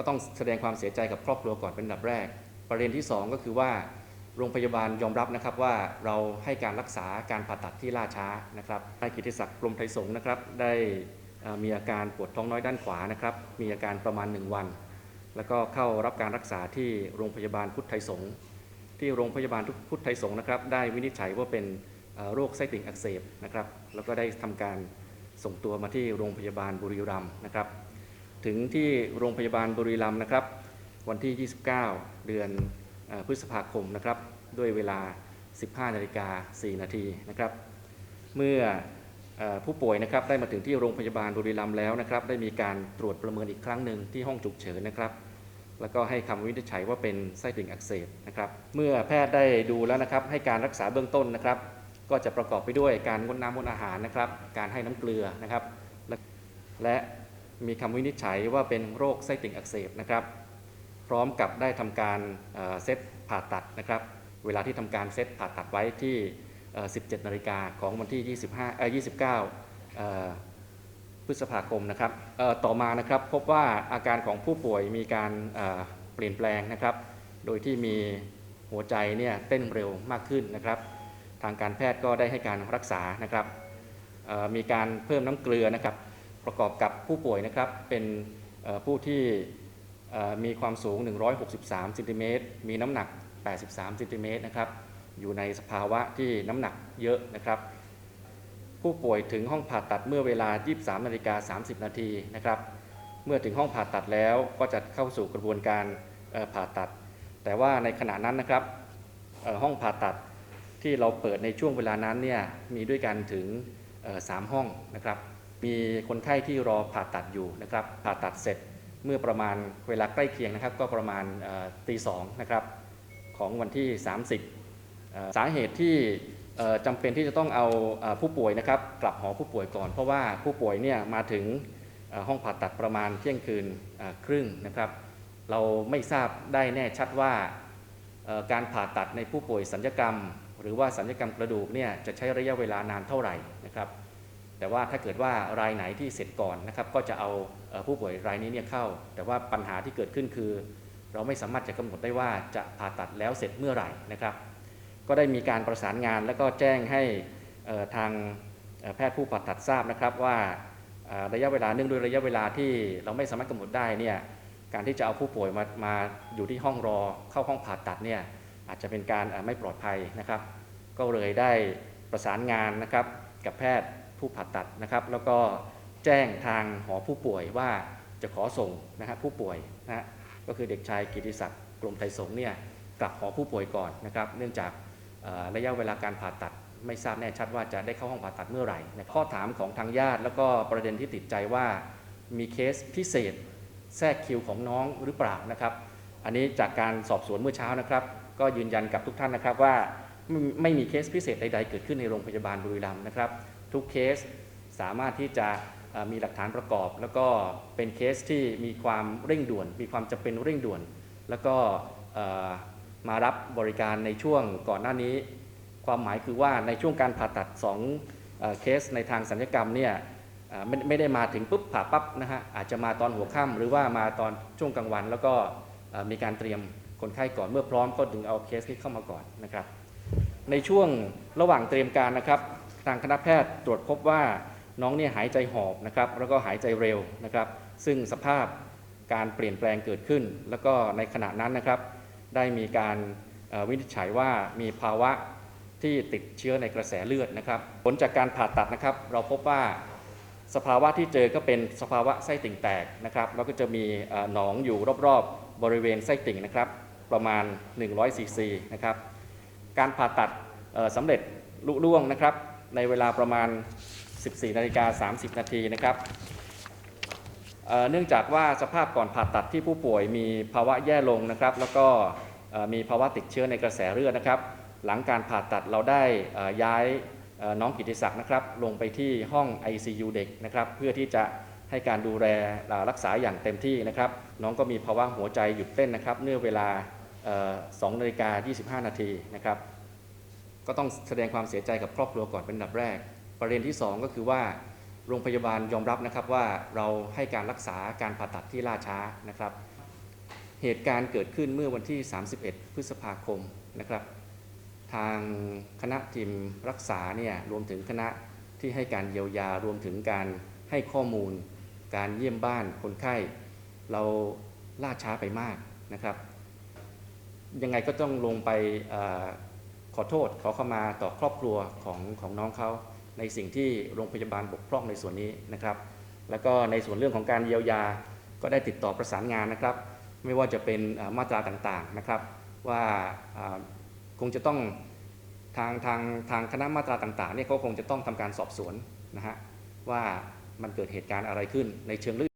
ก็ต้องแสดงความเสียใจกับครอบครัวก่อนเป็นอันดับแรก ประเด็นที่สองก็คือว่าโรงพยาบาลยอมรับนะครับว่าเราให้การรักษาการผ่าตัดที่ล่าช้านะครับนายกิติศักดิ์กรมไทยสงฆ์นะครับได้มีอาการปวดท้องน้อยด้านขวานะครับ มีอาการประมาณ 1 วัน แล้วก็เข้ารับการรักษาที่โรงพยาบาลพุทธไทยสงฆ์ที่โรงพยาบาลพุทธไทยสงฆ์นะครับได้วินิจฉัยว่าเป็นโรคไส้ติ่งอักเสบนะครับแล้วก็ได้ทำการส่งตัวมาที่โรงพยาบาลบุรีรัมย์นะครับ ถึงที่โรงพยาบาลบุรีรัมย์นะครับ วันที่ 29 เดือนอพฤษภาคมนะครับ ด้วยเวลา 15นาฬิกา4นาทีนะครับ เมื่ออผู้ป่วยนะครับได้มาถึงที่โรงพยาบาลบุรีรัมย์แล้วนะครับ ได้มีการตรวจประเมินอีกครั้งหนึ่งที่ห้องฉุกเฉินนะครับ แล้วก็ให้คำวินิจฉัยว่าเป็นไส้ติ่งอักเสบนะครับ เมื่อแพทย์ได้ดูแล้วนะครับ ให้การรักษาเบื้องต้นนะครับ ก็จะประกอบไปด้วยการงดน้ำงดอาหารนะครับ การให้น้ำเกลือนะครับ และ มีคำวินิจฉัยว่าเป็นโรคไส้ติ่งอักเสบนะครับ พร้อมกับได้ทำการเซตผ่าตัดนะครับ เวลาที่ทำการเซตผ่าตัดไว้ที่ 17 นาฬิกาของวันที่ 25เอ่อ29เอ่อพฤษภาคมนะครับต่อมานะครับพบว่าอาการของผู้ป่วยมีการเปลี่ยนแปลงนะครับ โดยที่มีหัวใจเนี่ยเต้นเร็วมากขึ้นนะครับ ทางการแพทย์ก็ได้ให้การรักษานะครับมีการเพิ่มน้ำเกลือนะครับ ประกอบกับผู้ป่วยนะครับเป็นผู้ที่มีความสูง 163ซนติเมตรมีน้ำหนัก 83ซนติเมตรนะครับอยู่ในสภาวะที่น้ำหนักเยอะนะครับ ผู้ป่วยถึงห้องผ่าตัดเมื่อเวลา 23นาฬิกา30 นาทีนะครับ เมื่อถึงห้องผ่าตัดแล้วก็จะเข้าสู่กระบวนการผ่าตัด แต่ว่าในขณะนั้นนะครับห้องผ่าตัดที่เราเปิดในช่วงเวลานั้นเนี่ยมีด้วยกันถึงเอ่อสามห้องนะครับ มีคนไข้ที่รอผ่าตัดอยู่นะครับ ผ่าตัดเสร็จเมื่อประมาณเวลาใกล้เคียงนะครับ ก็ประมาณตีสองนะครับของวันที่ 30 สาเหตุที่เอ่อจำเป็นที่จะต้องเอาผู้ป่วยนะครับกลับหอผู้ป่วยก่อน เพราะว่าผู้ป่วยเนี่ยมาถึงห้องผ่าตัดประมาณเที่ยงคืนครึ่งนะครับ เราไม่ทราบได้แน่ชัดว่าการผ่าตัดในผู้ป่วยสัญญกรรม หรือว่าสัญญกรรมกระดูกเนี่ยจะใช้ระยะเวลานานเท่าไหร่นะครับ แต่ว่าถ้าเกิดว่ารายไหนที่เสร็จก่อนนะครับ ก็จะเอาผู้ป่วยรายนี้เนี่ยเข้า แต่ว่าปัญหาที่เกิดขึ้นคือ เราไม่สามารถจะกำหนดได้ว่าจะผ่าตัดแล้วเสร็จเมื่อไหร่นะครับ ก็ได้มีการประสานงานแล้วก็แจ้งให้ทางแพทย์ผู้ผ่าตัดทราบนะครับว่าระยะเวลาเนื่องด้วยระยะเวลาที่เราไม่สามารถกำหนดได้เนี่ยการที่จะเอาผู้ป่วยมามาอยู่ที่ห้องรอเข้าห้องผ่าตัดเนี่ยอาจจะเป็นการไม่ปลอดภัยนะครับ ก็เลยได้ประสานงานนะครับกับแพทย์ ผู้ผ่าตัดนะครับ แล้วก็แจ้งทางหอผู้ป่วยว่าจะขอส่งนะครับผู้ป่วยนะฮะก็คือเด็กชายกิติศักดิ์กรมไทยสงฆ์เนี่ยกลับหอผู้ป่วยก่อนนะครับ เนื่องจากระยะเวลาการผ่าตัดไม่ทราบแน่ชัดว่าจะได้เข้าห้องผ่าตัดเมื่อไหร่ ข้อถามของทางญาติ แล้วก็ประเด็นที่ติดใจว่ามีเคสพิเศษแทรกคิวของน้องหรือเปล่านะครับ อันนี้จากการสอบสวนเมื่อเช้านะครับ ก็ยืนยันกับทุกท่านนะครับว่าไม่ไม่มีเคสพิเศษใด ๆ เกิดขึ้นในโรงพยาบาลบุรีรัมย์นะครับ ทุกเคสสามารถที่จะมีหลักฐานประกอบ แล้วก็เป็นเคสที่มีความเร่งด่วน มีความจำเป็นเร่งด่วน แล้วก็มารับบริการในช่วงก่อนหน้านี้ ความหมายคือว่าในช่วงการผ่าตัด2เอ่อเคสในทางสัญญกรรมเนี่ยไม่ไม่ได้มาถึงปุ๊บผ่าปั๊บนะฮะอาจจะมาตอนหัวค่ำหรือว่ามาตอนช่วงกลางวัน แล้วก็มีการเตรียมคนไข้ก่อนเมื่อพร้อมก็ถึงเอาเคสนี้เข้ามาก่อนนะครับ ในช่วงระหว่างเตรียมการนะครับ ทางคณะแพทย์ตรวจพบว่าน้องเนี่ยหายใจหอบนะครับแล้วก็หายใจเร็วนะครับ ซึ่งสภาพการเปลี่ยนแปลงเกิดขึ้น แล้วก็ในขณะนั้นนะครับ ได้มีการวินิจฉัยว่ามีภาวะที่ติดเชื้อในกระแสเลือดนะครับ ผลจากการผ่าตัดนะครับ เราพบว่าสภาวะที่เจอก็เป็นสภาวะไส้ติ่งแตกนะครับ แล้วก็จะมีหนองอยู่รอบๆ บริเวณไส้ติ่งนะครับ ประมาณ 100ซีซีนะครับ การผ่าตัดสำเร็จลุล่วงนะครับ ในเวลาประมาณ 14นาฬิกา30 นาทีนะครับเนื่องจากว่าสภาพก่อนผ่าตัดที่ผู้ป่วยมีภาวะแย่ลงนะครับ แล้วก็มีภาวะติดเชื้อในกระแสเลือดนะครับ หลังการผ่าตัดเราได้ย้ายน้องกิติศักดิ์นะครับ ลงไปที่ห้อง ICU เด็กนะครับ เพื่อที่จะให้การดูแลรักษาอย่างเต็มที่นะครับ น้องก็มีภาวะหัวใจหยุดเต้นนะครับ เนื่อเวลา2นาฬิกา25 นาทีนะครับ ก็ต้องแสดงความเสียใจกับครอบครัวก่อนเป็นอันดับแรก ประเด็นที่ 2 ก็คือว่า โรงพยาบาลยอมรับนะครับว่าเราให้การรักษาการผ่าตัดที่ล่าช้านะครับ เหตุการณ์เกิดขึ้นเมื่อวันที่ 31 พฤษภาคมนะครับ ทางคณะทีมรักษาเนี่ยรวมถึงคณะที่ให้การเยียวยารวมถึงการให้ข้อมูล การเยี่ยมบ้านคนไข้ เราล่าช้าไปมากนะครับ ยังไงก็ต้องลงไป ออขอโทษขอเข้ามาต่อครอบครัวของของน้องเขาในสิ่งที่โรงพยาบาลบกพร่องในส่วนนี้นะครับ แล้วก็ในส่วนเรื่องของการเยียวยาก็ได้ติดต่อประสานงานนะครับ ไม่ว่าจะเป็นมาตราต่างๆนะครับ ว่าคงจะต้องทางทางทางคณะมาตราต่างๆเนี่ยเขาคงจะต้องทำการสอบสวนนะฮะว่ามันเกิดเหตุการณ์อะไรขึ้นในเชิงลึก